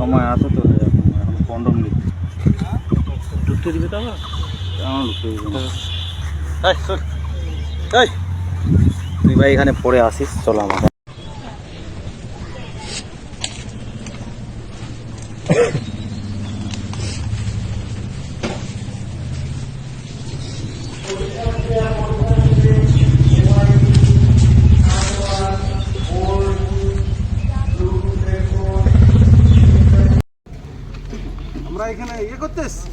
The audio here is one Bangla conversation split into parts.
সময় আছে তো এখন এখন কন্ডম দিচ্ছে ঢুকতে দিবে তো ঢুকতে দিবে। তুই ভাই এখানে পড়ে আসিস চলো আমরা এখানে ইয়ে করতে এসছি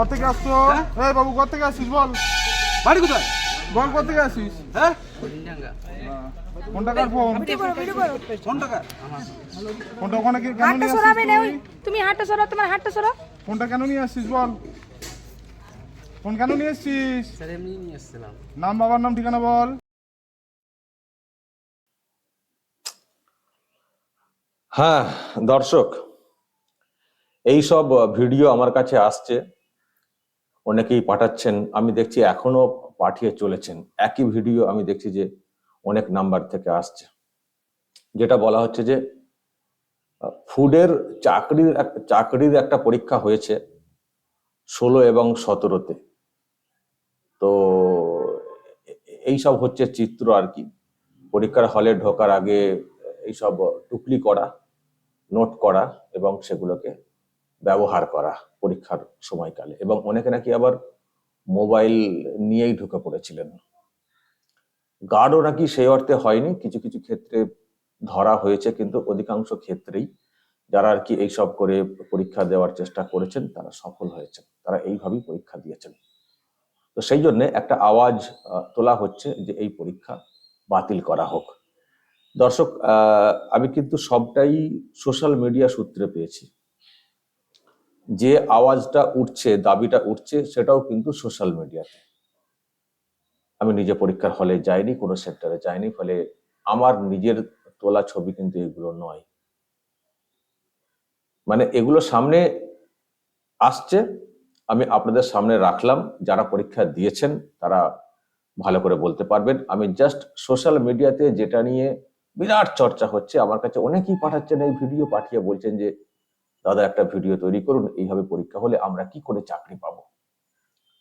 ঘর থেকে আসছো? হ্যাঁ? এই বাবু ঘর থেকে আসিস বল। বাড়ি কোথায়? বল ঘর থেকে আসিস হ্যাঁ? কোন টাকার ফোন? ভিডিও করো ভিডিও করো। কোন টাকা ফোনটা ওখানে কি- কেন নিয়ে সরাবে না ওই তুমি সরাও তোমার সরাও। ফোনটা কেন নিয়ে আসছিস বল। ফোন কেন নিয়ে আসছিস? স্যার এমনি নিয়ে এসেছিলাম নাম বাবার নাম ঠিকানা বল। হ্যাঁ দর্শক এই সব ভিডিও আমার কাছে আসছে। অনেকেই পাঠাচ্ছেন, আমি দেখছি এখনও পাঠিয়ে চলেছেন। একই ভিডিও আমি দেখছি যে অনেক নাম্বার থেকে আসছে। যেটা বলা হচ্ছে যে ফুডের চাকরির চাকরির একটা পরীক্ষা হয়েছে ষোলো এবং সতেরোতে। তো এইসব হচ্ছে চিত্র আর কি। পরীক্ষার হলে ঢোকার আগে এইসব টুকলি করা, নোট করা এবং সেগুলোকে ব্যবহার করা পরীক্ষার সময়কালে। এবং অনেকে নাকি আবার মোবাইল নিয়েই ঢুকে পড়েছিলেন। গার্ডও নাকি সেই অর্থে হয়নি। কিছু কিছু ক্ষেত্রে ধরা হয়েছে, কিন্তু অধিকাংশ ক্ষেত্রেই যারা আর কি এইসব করে পরীক্ষা দেওয়ার চেষ্টা করেছেন, তারা সফল হয়েছেন। তারা এইভাবেই পরীক্ষা দিয়েছেন। তো সেই জন্য একটা আওয়াজ তোলা হচ্ছে যে এই পরীক্ষা বাতিল করা হোক। দর্শক আমি কিন্তু সবটাই সোশ্যাল মিডিয়া সূত্রে পেয়েছি। যে আওয়াজটা উঠছে, দাবিটা উঠছে, সেটাও কিন্তু সোশ্যাল মিডিয়াতে আমি নিজে পরীক্ষার হলে যাইনি, কোনো সেন্টারে যাইনি, ফলে আমার নিজের তোলা ছবি কিন্তু এগুলো নয়। মানে এগুলো সামনে আসছে, আমি আপনাদের সামনে রাখলাম, যারা পরীক্ষা দিয়েছেন, তারা ভালো করে বলতে পারবেন। আমি জাস্ট সোশ্যাল মিডিয়াতে যেটা নিয়ে বিরাট চর্চা হচ্ছে, আমার কাছে অনেকেই পাঠাচ্ছেন এই ভিডিও পাঠিয়ে বলছেন যে দাদা, একটা ভিডিও তৈরি করুন, এইভাবে পরীক্ষা হলে আমরা কি করে চাকরি পাবো?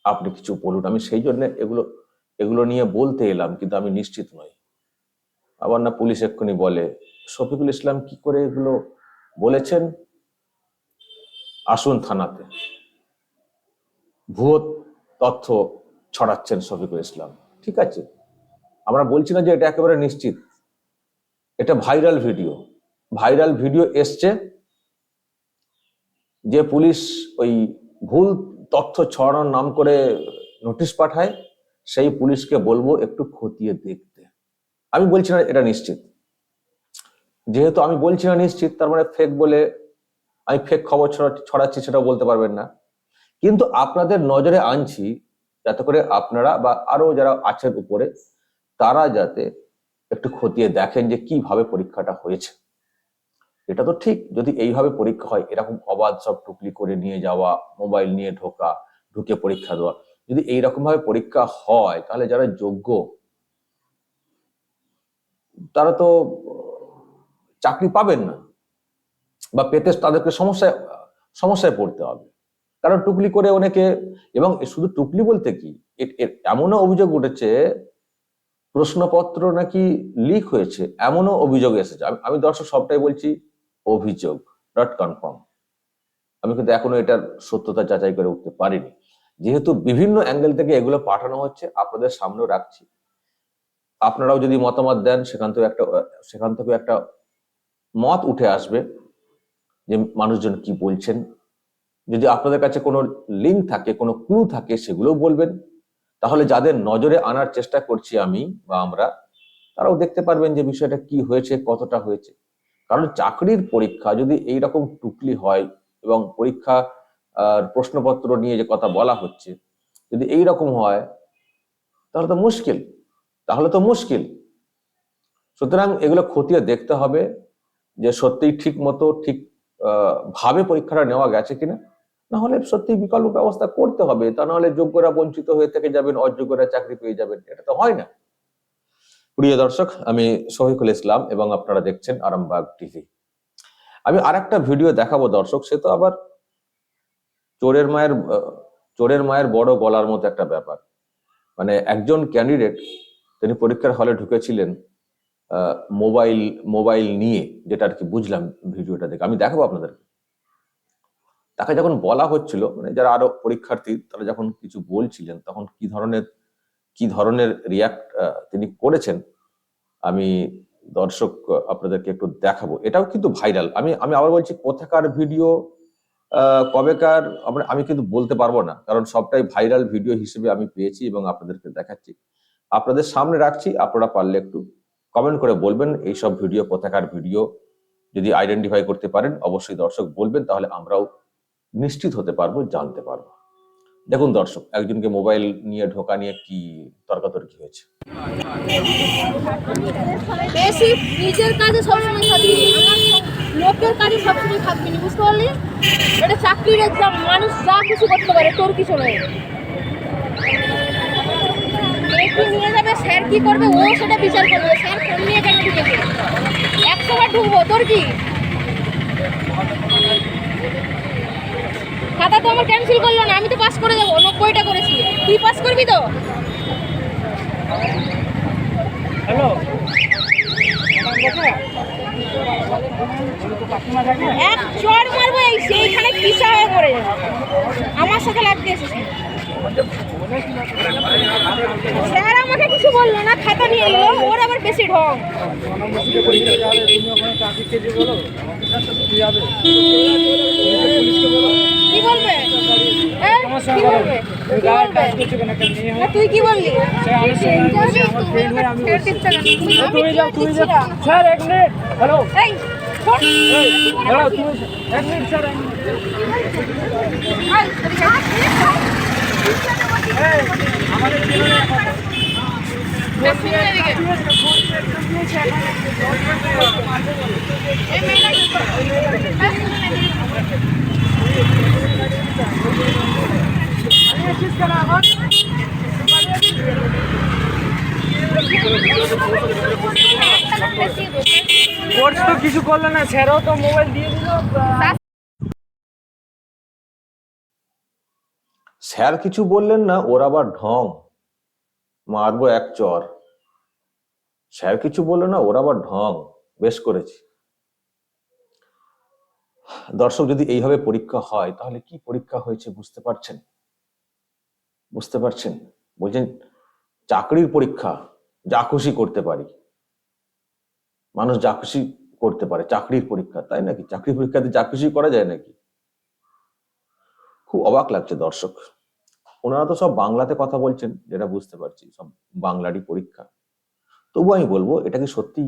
আপনি কিছু বলুন, আমি সেই জন্য এগুলো এগুলো নিয়ে বলতে এলাম, কিন্তু আমি নিশ্চিত নই। আবার না পুলিশ এক্ষুনি বলে, শফিকুল ইসলাম কি করে এগুলো বলেছেন? আসুন থানাতে। ভুয়ো তথ্য ছড়াচ্ছেন শফিকুল ইসলাম। ঠিক আছে? আমরা বলছি না যে এটা একেবারে নিশ্চিত। এটা ভাইরাল ভিডিও। ভাইরাল ভিডিও এসছে যে পুলিশ ওই ভুল তথ্য ছড়ানোর নাম করে নোটিশ পাঠায়, সেই পুলিশকে বলব একটু খতিয়ে দেখতে। আমি বলছি না এটা নিশ্চিত। যেহেতু আমি বলছি না নিশ্চিত, তার মানে ফেক বলে আমি ফেক খবর ছড়া- ছড়াচ্ছি সেটা বলতে পারবেন না। কিন্তু আপনাদের নজরে আনছি, যাতে করে আপনারা বা আরও যারা আছেন উপরে, তারা যাতে একটু খতিয়ে দেখেন যে কীভাবে পরীক্ষাটা হয়েছে। এটা তো ঠিক, যদি এইভাবে পরীক্ষা হয়, এরকম অবাধ সব টুকলি করে নিয়ে যাওয়া, মোবাইল নিয়ে ঢোকা, ঢুকে পরীক্ষা দেওয়া, যদি এইরকম ভাবে পরীক্ষা হয়, তাহলে যারা যোগ্য, তারা তো, চাকরি পাবেন না। বা পেতে তাদেরকে সমস্যায় সমস্যায় পড়তে হবে। কারণ টুকলি করে অনেকে, এবং শুধু টুকলি বলতে কি এমনও অভিযোগ উঠেছে, প্রশ্নপত্র নাকি লিক হয়েছে, এমনও অভিযোগ এসেছে। আমি দর্শক সবটাই বলছি অভিযোগ নট কনফার্ম আমি কিন্তু এখনও এটার সত্যতা যাচাই করে উঠতে পারিনি। যেহেতু বিভিন্ন অ্যাঙ্গেল থেকে এগুলো পাঠানো হচ্ছে, আপনাদের সামনেও রাখছি। আপনারাও যদি মতামত দেন, সেখান থেকে একটা, সেখান থেকে একটা মত উঠে আসবে যে মানুষজন কি বলছেন। যদি আপনাদের কাছে কোনো লিঙ্ক থাকে, কোনো ক্লু থাকে, সেগুলোও বলবেন। তাহলে যাদের নজরে আনার চেষ্টা করছি আমি বা আমরা, তারাও দেখতে পারবেন যে বিষয়টা কি হয়েছে, কতটা হয়েছে। কারণ চাকরির পরীক্ষা যদি এই রকম টুকলি হয় এবং পরীক্ষা প্রশ্নপত্র নিয়ে যে কথা বলা হচ্ছে, যদি এই রকম হয়, তাহলে তো মুশকিল। তাহলে তো মুশকিল। সুতরাং এগুলো খতিয়ে দেখতে হবে যে সত্যিই ঠিক মতো, ঠিক ভাবে পরীক্ষাটা নেওয়া গেছে কিনা। না হলে সত্যি বিকল্প ব্যবস্থা করতে হবে। তা না হলে যোগ্যরা বঞ্চিত হয়ে থেকে যাবেন, অযোগ্যরা চাকরি পেয়ে যাবেন। এটা তো হয় না। প্রিয় দর্শক, আমি শহীদুল ইসলাম এবং আপনারা দেখছেন আরামবাগ টিভি। আমি আর একটা ভিডিও দেখাবো দর্শক, সে তো আবার চোরের মায়ের চোরের মায়ের বড় গলার মতো একটা ব্যাপার। মানে একজন ক্যান্ডিডেট তিনি পরীক্ষার হলে ঢুকেছিলেন মোবাইল মোবাইল নিয়ে, যেটা আর কি বুঝলাম ভিডিওটা দেখে। আমি দেখাবো আপনাদেরকে। তাকে যখন বলা হচ্ছিল মানে যারা আরও পরীক্ষার্থী, তারা যখন কিছু বলছিলেন, তখন কি ধরনের কি ধরনের রিয়াক্ট তিনি করেছেন, আমি দর্শক আপনাদেরকে একটু দেখাবো। এটাও কিন্তু ভাইরাল আমি আমি আবার বলছি, কোথাকার ভিডিও কবেকার, আমরা- আমি কিন্তু বলতে পারব না। কারণ সবটাই ভাইরাল ভিডিও হিসেবে আমি পেয়েছি এবং আপনাদেরকে দেখাচ্ছি। আপনাদের সামনে রাখছি, আপনারা পারলে একটু কমেন্ট করে বলবেন এই সব ভিডিও কোথাকার ভিডিও যদি আইডেন্টিফাই করতে পারেন, অবশ্যই দর্শক বলবেন, তাহলে আমরাও নিশ্চিত হতে পারব, জানতে পারব। দেখুন দর্শক, একজনকে মোবাইল নিয়ে, ঢোকা নিয়ে কি তর্কাতর্কি হয়েছে? নিজের কাজে সবসময় থাকবি লোকের কাজে সবসময় থাকবি বুঝতে পারলি? এটা চাকরির এক্সাম মানুষ যা কিছু করতে পারে, তোর কিছু নয়। কে কি নিয়ে যাবে, স্যার কি করবে? ও সেটা বিচার করবে, স্যার ফোন নিয়ে কেন ঢুকেছে একশো ঢুকবো, তোর কি খাতা তো আমার ক্যান্সেল করল না আমি তো পাস করে যাব নব্বইটা করেছি। তুই পাস করবি তো? এক চড় মারবো এই সেইখানে পিসা হয়ে পড়ে যাবে। আমার সাথে লাগতে এসেছে? স্যার আমাকে কিছু বলল না খাতা নিয়ে এলো ওর আবার বেশি ঢং। কি বলবে এ, কি বলবে কি বলবে? না, তুই কি বললি তুমি যাও তুমি যাও স্যার এক মিনিট হ্যালো এই শোন। হ্যালো তুমি এক মিনিট স্যার কোর্স তো কিছু করল না, স্যারও তো মোবাইল দিয়ে দিল স্যার কিছু বললেন না, ওর আবার ঢং। মারবো এক চর। স্যার কিছু বলল না, ওর আবার ঢং, বেশ করেছি। দর্শক, যদি এইভাবে পরীক্ষা হয়, তাহলে কি পরীক্ষা হয়েছে বুঝতে পারছেন? বুঝতে পারছেন? বলছেন, চাকরির পরীক্ষা, যা খুশি করতে পারি। মানুষ যা খুশি করতে পারে, চাকরির পরীক্ষা, তাই নাকি? চাকরির পরীক্ষাতে যা খুশি করা যায় নাকি? খুব অবাক লাগছে দর্শক। ওনারা তো সব বাংলাতে কথা বলছেন, যেটা বুঝতে পারছি, সব বাংলারই পরীক্ষা। তবু আমি বলব, এটা কি সত্যি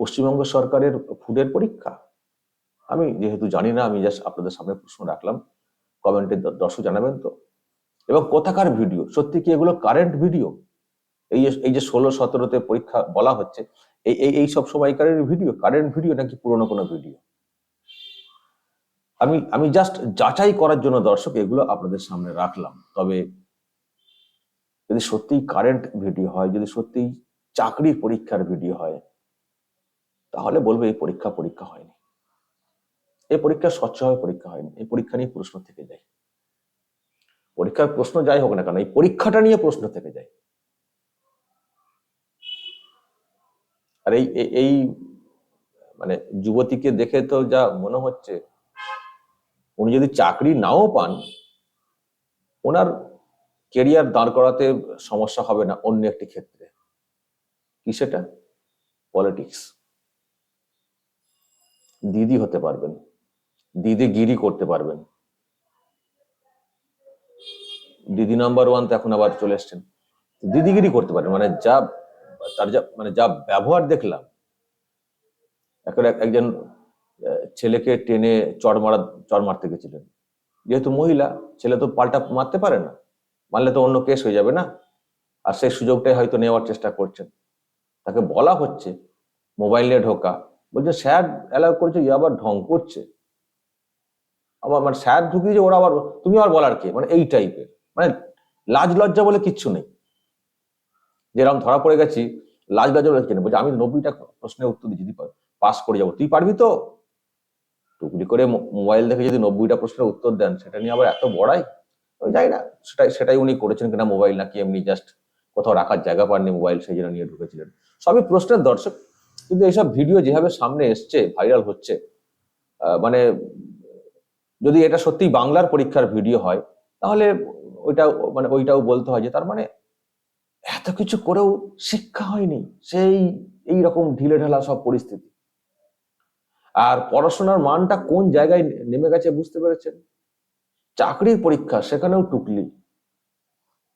পশ্চিমবঙ্গ সরকারের ফুডের পরীক্ষা? আমি যেহেতু জানি না, আমি জাস্ট আপনাদের সামনে প্রশ্ন রাখলাম। কমেন্টে দর্শক জানাবেন তো। এবং কোথাকার ভিডিও? সত্যি কি এগুলো কারেন্ট ভিডিও এই যে এই যে ষোলো সতেরোতে পরীক্ষা বলা হচ্ছে, এই এই সব সময়কারের ভিডিও কারেন্ট ভিডিও নাকি পুরনো কোনো ভিডিও আমি আমি জাস্ট যাচাই করার জন্য দর্শক, এগুলো আপনাদের সামনে রাখলাম। তবে যদি সত্যিই কারেন্ট ভিডিও হয়, যদি সত্যিই চাকরির পরীক্ষার ভিডিও হয়, তাহলে বলবে এই পরীক্ষা পরীক্ষা হয়নি। এই পরীক্ষা স্বচ্ছভাবে পরীক্ষা হয়নি। এই পরীক্ষা নিয়ে প্রশ্ন থেকে যায়। পরীক্ষার প্রশ্ন যাই হোক না কেন, এই পরীক্ষাটা নিয়ে প্রশ্ন থেকে যায়। আর এই- এই মানে যুবতীকে দেখে তো যা মনে হচ্ছে উনি যদি চাকরি নাও পান, ওনার কেরিয়ার দাঁড় করাতে সমস্যা হবে না অন্য একটি ক্ষেত্রে। কি সেটা? পলিটিক্স দিদি হতে পারবেন। দিদিগিরি করতে পারবেন। দিদি নাম্বার ওয়ান তো এখন আবার চলে এসছেন। দিদিগিরি করতে পারবেন মানে যা, তার যা মানে যা ব্যবহার দেখলাম এখন একজন ছেলেকে টেনে চড় মারা, চড় মারতে গেছিলেন। যেহেতু মহিলা, ছেলে তো পাল্টা মারতে পারে না। মারলে তো অন্য কেস হয়ে যাবে না। আর সেই সুযোগটাই হয়তো নেওয়ার চেষ্টা করছেন। তাকে বলা হচ্ছে, মোবাইল নিয়ে ঢোকা। বলছে, স্যার অ্যালাউ করছে ই আবার ঢং করছে। আবার মানে স্যার ঢুকিয়েছে ওরা আবার, তুমি আবার বলার কে? মানে এই টাইপের মানে লাজ লজ্জা বলে কিচ্ছু নেই। যেরকম ধরা পড়ে গেছি, লাজ লজ্জা বলে কিনে বলছে, আমি নব্বইটা প্রশ্নের উত্তর দিচ্ছি পাস করে যাব। তুই পারবি তো? টুকলি করে মোবাইল দেখে যদি নব্বইটা প্রশ্নের উত্তর দেন, সেটা নিয়ে আবার এত বড়াই? জানি না। সেটাই সেটাই উনি করেছেন কিনা মোবাইল নাকি এমনি জাস্ট কোথাও রাখার জায়গা পাননি মোবাইল, সেই জন্য নিয়ে ঢুকেছিলেন। সবই প্রশ্নের দর্শক। কিন্তু এইসব ভিডিও যেভাবে সামনে এসছে ভাইরাল হচ্ছে মানে যদি এটা সত্যি বাংলার পরীক্ষার ভিডিও হয়, তাহলে ওইটা মানে ওইটাও বলতে হয় যে তার মানে এত কিছু করেও শিক্ষা হয়নি। সেই এই রকম ঢিলে ঢালা সব পরিস্থিতি। আর পড়াশোনার মানটা কোন জায়গায় নেমে গেছে বুঝতে পেরেছেন? চাকরির পরীক্ষা, সেখানেও টুকলি।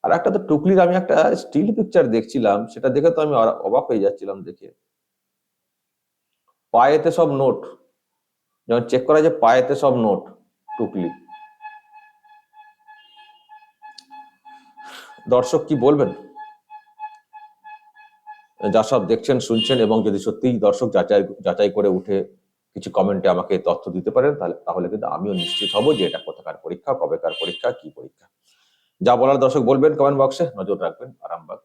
আর একটা তো টুকলির আমি একটা স্টিল পিকচার দেখছিলাম, সেটা দেখে তো আমি অবাক হয়ে যাচ্ছিলাম দেখে। পায়েতে সব নোট। যেমন চেক করা যে পায়েতে সব নোট, টুকলি। দর্শক কি বলবেন? যা সব দেখছেন, শুনছেন এবং যদি সত্যিই দর্শক যাচাই যাচাই করে উঠে কিছু কমেন্টে আমাকে তথ্য দিতে পারেন, তাহলে তাহলে কিন্তু আমিও নিশ্চিত হব যে এটা কোথাকার পরীক্ষা, কবেকার পরীক্ষা, কি পরীক্ষা। যা বলার দর্শক বলবেন কমেন্ট বক্সে নজর রাখবেন, আরামবাগ।